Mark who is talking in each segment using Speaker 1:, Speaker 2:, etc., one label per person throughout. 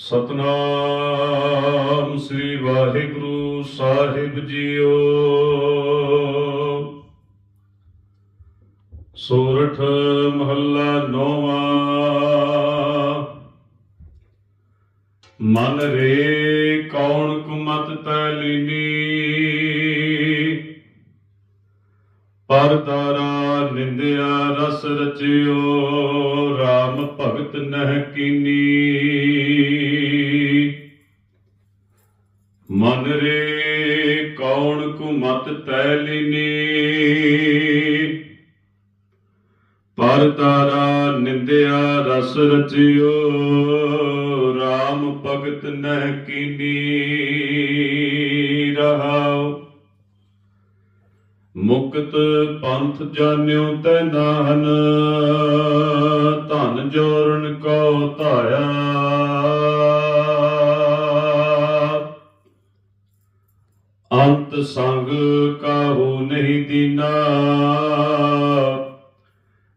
Speaker 1: ਸਤਨਾਮ ਸ੍ਰੀ ਵਾਹਿਗੁਰੂ ਸਾਹਿਬ ਜੀਓ। ਸੋਰਠ ਮਹੱਲਾ ਨੌਵਾਂ। ਮਨ ਰੇ ਕੌਣ ਕੁਮਤ ਤੈ ਲੀਨੀ। ਪਰਦਾਰਾ ਨਿੰਦਿਆ ਰਸ ਰਚਿਓ RAM ਭਗਤ ਨਹਿ ਕੀਨੀ। ਰੇ ਕੌਣ ਕੁਮਤ ਤੈ ਲੀਨੀ? ਪਰਦਾਰਾ ਨਿੰਦਿਆ ਰਸ ਰਚਿਓ RAM ਭਗਤ ਨਹਿ ਕੀਨੀ ਰਹਾਉ ਮੁਕਤ ਪੰਥ ਜਾਣਿਓ ਤੈ ਨਾਹਨ, ਧਨ ਜੋਰਨ ਕੋ ਧਾਇਆ। ਅੰਤ ਸੰਗ ਕਾਹੂ ਨਹੀਂ ਦੀਨਾ।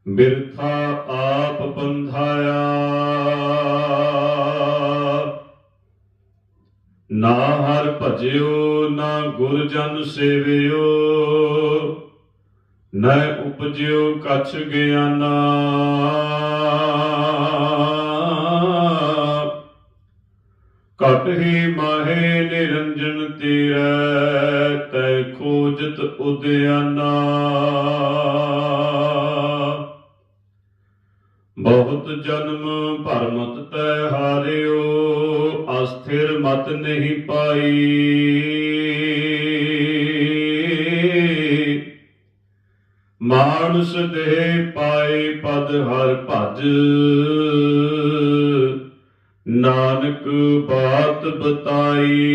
Speaker 1: ਬਿਰਥਾ ਆਪ ਬੰਧਾਇਆ। ਨਾ ਹਰ ਭਜਿਓ, ਨਾ ਗੁਰ ਜਨ ਸੇਵਿਓ। ਨੈ ਉਪਜਿਓ, ਕਛ ਗਿਆਨਾ। ਕਟ ਹੀ ਮਾਹੇ ਨਿਰੰਜਨ ਤੇਰਾ, ਤੈ ਖੋਜਤ ਉਦਿਆਨਾ ਬਹੁਤ ਜਨਮ ਭਰਮਤ ਤੈ ਹਾਰਿਓ, ਅਸਥਿਰ ਮਤ ਨਹੀਂ ਪਾਈ। ਮਾਨਸ ਦੇ ਪਾਏ ਪਦ ਹਰ ਭਜ ਨਾਨਕ ਬਾਤ ਬਤਾਈ।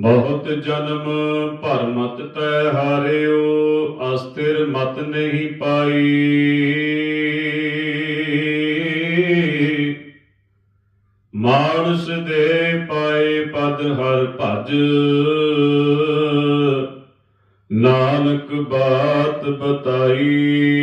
Speaker 1: ਬਹੁਤ ਜਨਮ ਭਰਮਤ ਤੈ ਹਾਰਿਓ, ਅਸਥਿਰ ਮਤ ਨਹੀਂ ਪਾਈ। ਮਾਨਸ ਦੇ ਪਾਏ ਪਦ ਹਰ ਭਜ। ਨਾਨਕ ਬਾਤ ਬਤਾਈ।